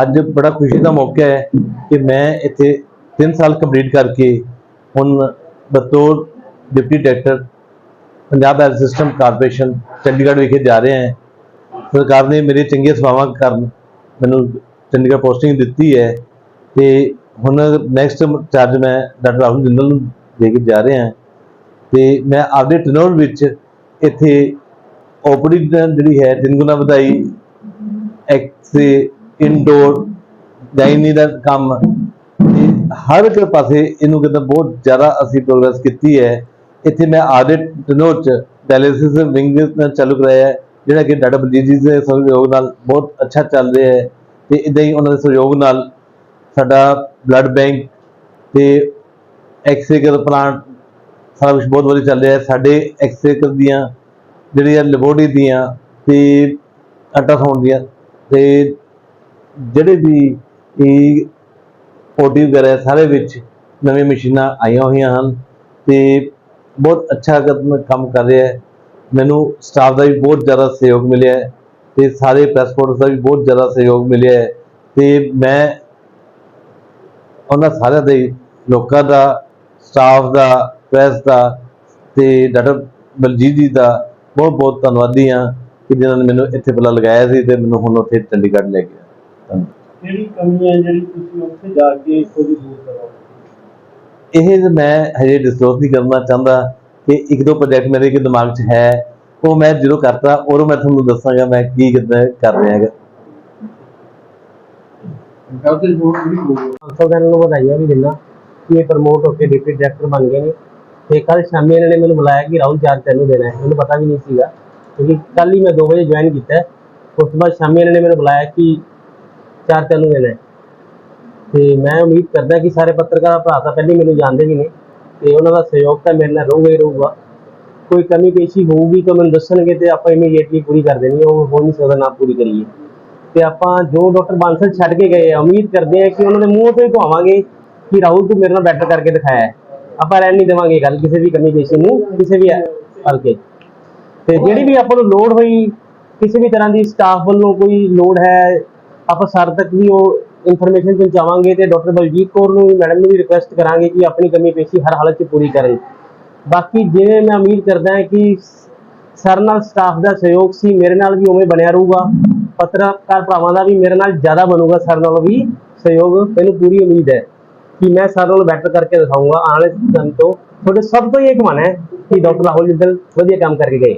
ਅੱਜ ਬੜਾ ਖੁਸ਼ੀ ਦਾ ਮੌਕਾ ਹੈ ਕਿ ਮੈਂ ਇੱਥੇ 3 ਸਾਲ ਕੰਪਲੀਟ ਕਰਕੇ ਹੁਣ ਬਤੌਰ deputy director Punjab health system corporation Chandigarh ਵਿਖੇ ਜਾ ਰਹੇ ਹਾਂ। ਸਰਕਾਰ ਨੇ ਮੇਰੇ ਚੰਗੀਆਂ ਸੇਵਾਵਾਂ ਕਾਰਨ ਮੈਨੂੰ ਚੰਡੀਗੜ੍ਹ ਪੋਸਟਿੰਗ ਦਿੱਤੀ ਹੈ ਤੇ ਹੁਣ ਨੈਕਸਟ ਚਾਰਜ ਮੈਂ ਡਾਕਟਰ ਰਾਹੁਲ ਜਿੰਦਲ ਨੂੰ ਦੇ ਕੇ ਜਾ ਰਿਹਾ ਹਾਂ ਤੇ ਮੈਂ ਆਪਦੇ ਟਨੋਰ ਵਿੱਚ ਇੱਥੇ ਓਪੀਡੀ ਜਿਹੜੀ ਹੈ, ਤਿੰਨ ਗੁਣਾ ਵਧਾਈ ਐਕਸਰੇ ਇਨਡੋਰ ਗਾਇਨੀ ਦਾ ਕੰਮ। ਤੇ ਹਰ ਇੱਕ ਪਾਸੇ ਇਹਨੂੰ ਕਹਿੰਦਾ ਬਹੁਤ ਜ਼ਿਆਦਾ ਅਸੀਂ ਪ੍ਰੋਗਰੈਸ ਕੀਤੀ ਹੈ। ਇੱਥੇ ਮੈਂ ਆਦੇ ਟਨੋਰ ਚ ਡਾਇਲਿਸਿਸ ਵਿੰਗ ਚਾਲੂ ਕਰਾਇਆ ਹੈ, ਜਿਹੜਾ ਕਿ ਡਾਕਟਰ ਬਲਜੀਤ ਜੀ ਦੇ ਸਹਿਯੋਗ ਨਾਲ ਬਹੁਤ ਅੱਛਾ ਚੱਲ ਰਿਹਾ ਹੈ। ਤੇ ਇਦਾਂ ਹੀ ਉਹਨਾਂ ਦੇ ਸਹਿਯੋਗ ਨਾਲ ਸਾਡਾ ਬਲੱਡ ਬੈਂਕ ਤੇ ਐਕਸਰੇ ਦਾ ਪਲਾਂਟ ਸਾਰਾ ਕੁਝ ਬਹੁਤ ਵਧੀਆ ਚੱਲ ਰਿਹਾ ਹੈ। ਸਾਡੇ ਐਕਸਰੇ ਦੀਆਂ ਜਿਹੜੀਆਂ ਲੈਬੋਰਟਰੀ ਦੀਆਂ ਤੇ ਅਲਟਰਾਸਾਊਂਡ ਦੀਆਂ ਤੇ ਜਿਹੜੇ ਵੀ ਇਹ ਓਟੀ ਵਗੈਰਾ ਸਾਰੇ ਵਿੱਚ ਨਵੀਆਂ ਮਸ਼ੀਨਾਂ ਆਈਆਂ ਹੋਈਆਂ ਹਨ ਤੇ ਬਹੁਤ ਅੱਛਾ ਕੰਮ ਕਰ ਰਿਹਾ ਹੈ। ਮੈਨੂੰ ਸਟਾਫ ਦਾ ਵੀ ਬਹੁਤ ਜ਼ਿਆਦਾ ਸਹਿਯੋਗ ਮਿਲਿਆ ਹੈ ਤੇ ਸਾਰੇ ਪ੍ਰੈਸ ਫੋਰਸ ਦਾ ਵੀ ਬਹੁਤ ਜ਼ਿਆਦਾ ਸਹਿਯੋਗ ਮਿਲਿਆ ਹੈ ਤੇ ਮੈਂ ਉਹਨਾਂ ਸਾਰਿਆਂ ਦੇ ਲੋਕਾਂ ਦਾ ਸਟਾਫ ਦਾ ਪ੍ਰੈਸ ਦਾ ਤੇ ਡਾਕਟਰ ਬਲਜੀਤ ਜੀ ਦਾ ਬਹੁਤ ਬਹੁਤ ਧੰਨਵਾਦੀ ਹਾਂ। ਕਿ ਜਿਨ੍ਹਾਂ ਨੇ ਮੈਨੂੰ ਇੱਥੇ ਬੁਲਾ ਲਗਾਇਆ ਸੀ ਤੇ ਮੈਨੂੰ ਹੁਣ ਉੱਥੇ ਚੰਡੀਗੜ੍ਹ ਲੈ ਗਿਆ ਧੰਨਵਾਦ ਕਿਹੜੀ ਕਮੀ ਹੈ ਜਿਹੜੀ ਤੁਸੀਂ ਉੱਥੇ ਜਾ ਕੇ ਖੁਦ ਦੂਰ ਕਰੋ ਇਹ ਮੈਂ ਹਜੇ ਡਿਸਕਲੋਜ਼ ਨਹੀਂ ਕਰਨਾ ਚਾਹੁੰਦਾ ਕਿ ਇੱਕ ਦੋ ਪ੍ਰੋਜੈਕਟ ਮੇਰੇ ਕੇ ਦਿਮਾਗ 'ਚ ਹੈ ਉਹ ਮੈਂ ਜਦੋਂ ਕਰਤਾ ਉਹ ਮੈਂ ਤੁਹਾਨੂੰ ਦੱਸਾਂਗਾ ਮੈਂ ਕੀ ਕਿੱਦਾਂ ਕਰ ਰਿਹਾ ਹੈਗਾ। ਕਾਹਦੇ ਜੋੜ ਵੀ ਬੋਲੋ ਸੰਸਦ ਨੂੰ ਵਧਾਈਆਂ ਵੀ ਦਿੰਦਾ ਕਿ ਇਹ ਪ੍ਰਮੋਟ ਹੋ ਕੇ ਡਿਪਟੀ ਡਾਇਰੈਕਟਰ ਬਣ ਗਏ ਨੇ। ਤੇ ਕੱਲ ਸ਼ਾਮੀ ਇਹਨਾਂ ਨੇ ਮੈਨੂੰ ਬੁਲਾਇਆ ਕਿ ਰਾਹੁਲ ਚਾਰ ਤੈਨੂੰ ਦੇਣਾ ਹੈ ਮੈਨੂੰ ਪਤਾ ਵੀ ਨਹੀਂ ਸੀਗਾ। ਕਿਉਂਕਿ ਕੱਲ ਹੀ ਮੈਂ 2 ਵਜੇ ਜੁਆਇਨ ਕੀਤਾ ਹੈ। ਉਸ ਤੋਂ ਬਾਅਦ ਸ਼ਾਮੀ ਇਹਨਾਂ ਨੇ ਮੈਨੂੰ ਬੁਲਾਇਆ ਕਿ ਚਾਰ ਤੈਨੂੰ ਦੇਣਾ ਹੈ ਤੇ ਮੈਂ ਉਮੀਦ ਕਰਦਾ ਕਿ ਸਾਰੇ ਪੱਤਰਕਾਰ ਭਰਾ ਤਾਂ ਪਹਿਲਾਂ ਹੀ ਮੈਨੂੰ ਜਾਣਦੇ ਵੀ ਨੇ ਤੇ ਉਹਨਾਂ ਦਾ ਸਹਿਯੋਗ ਤਾਂ ਮੇਰੇ ਨਾਲ ਰਹੂਗਾ ਹੀ ਰਹੂਗਾ ਕੋਈ ਕਮੀ ਪੇਸ਼ੀ ਹੋਊਗੀ ਤਾਂ ਮੈਨੂੰ ਦੱਸਣਗੇ ਤੇ ਆਪਾਂ ਇਮੀਡੀਏਟਲੀ ਪੂਰੀ ਕਰ ਦੇਣੀ ਹੈ ਉਹ ਹੋ ਨਹੀਂ ਸਕਦਾ ਨਾ ਪੂਰੀ ਕਰੀਏ ਤੇ ਆਪਾਂ ਜੋ ਡਾਕਟਰ ਬਾਂਸਲ ਛੱਡ ਕੇ ਗਏ ਆ ਉਮੀਦ ਕਰਦੇ ਆ ਕਿ ਉਹਨਾਂ ਦੇ ਮੂੰਹ ਤੋਂ ਹੀ ਕਹਾਵਾਂਗੇ ਕਿ ਰਾਹੁਲ ਤੂੰ ਮੇਰੇ ਨਾਲ ਬੈਟਰ ਕਰਕੇ ਦਿਖਾਇਆ ਹੈ ਆਪਾਂ ਰਹਿਣ ਨਹੀਂ ਦੇਵਾਂਗੇ ਗੱਲ ਕਿਸੇ ਵੀ ਕਮੀ ਪੇਸ਼ੀ ਨੂੰ ਕਿਸੇ ਵੀ ਹਲਕੇ ਤੇ ਜਿਹੜੀ ਵੀ ਆਪਾਂ ਨੂੰ ਲੋੜ ਹੋਈ ਕਿਸੇ ਵੀ ਤਰ੍ਹਾਂ ਦੀ ਸਟਾਫ ਵੱਲੋਂ ਕੋਈ ਲੋੜ ਹੈ ਆਪਾਂ ਸਰ ਤੱਕ ਵੀ ਉਹ ਇਨਫੋਰਮੇਸ਼ਨ ਪਹੁੰਚਾਵਾਂਗੇ ਤੇ ਡਾਕਟਰ ਬਲਜੀਤ ਕੌਰ ਨੂੰ ਵੀ ਮੈਡਮ ਨੂੰ ਵੀ ਰਿਕੁਐਸਟ ਕਰਾਂਗੇ ਕਿ ਆਪਣੀ ਕਮੀ ਪੇਸ਼ੀ ਹਰ ਹਾਲਤ 'ਚ ਪੂਰੀ ਕਰਨ ਬਾਕੀ ਜਿਵੇਂ ਮੈਂ ਉਮੀਦ ਕਰਦਾ ਹਾਂ ਕਿ ਸਰ ਨਾਲ ਸਟਾਫ ਦਾ ਸਹਿਯੋਗ ਸੀ ਮੇਰੇ ਨਾਲ ਵੀ ਉਵੇਂ ਬਣਿਆ ਰਹੂਗਾ। ਪੱਤਰਕਾਰ ਭਰਾਵਾਂ ਦਾ ਵੀ ਮੇਰੇ ਨਾਲ ਜ਼ਿਆਦਾ ਬਣੂਗਾ ਸਰ ਨਾਲੋਂ ਵੀ ਸਹਿਯੋਗ। ਮੈਨੂੰ ਪੂਰੀ ਉਮੀਦ ਹੈ ਕਿ ਮੈਂ ਸਰ ਨਾਲੋਂ ਬੈਟਰ ਕਰਕੇ ਦਿਖਾਊਂਗਾ ਆਉਣ ਵਾਲੇ ਦਿਨ ਤੋਂ। ਤੁਹਾਡੇ ਸਭ ਤੋਂ ਇਹ ਇੱਕ ਮਨ ਹੈ ਕਿ ਡਾਕਟਰ ਰਾਹੁਲ ਜਿੰਦਲ ਵਧੀਆ ਕੰਮ ਕਰਕੇ ਗਏ।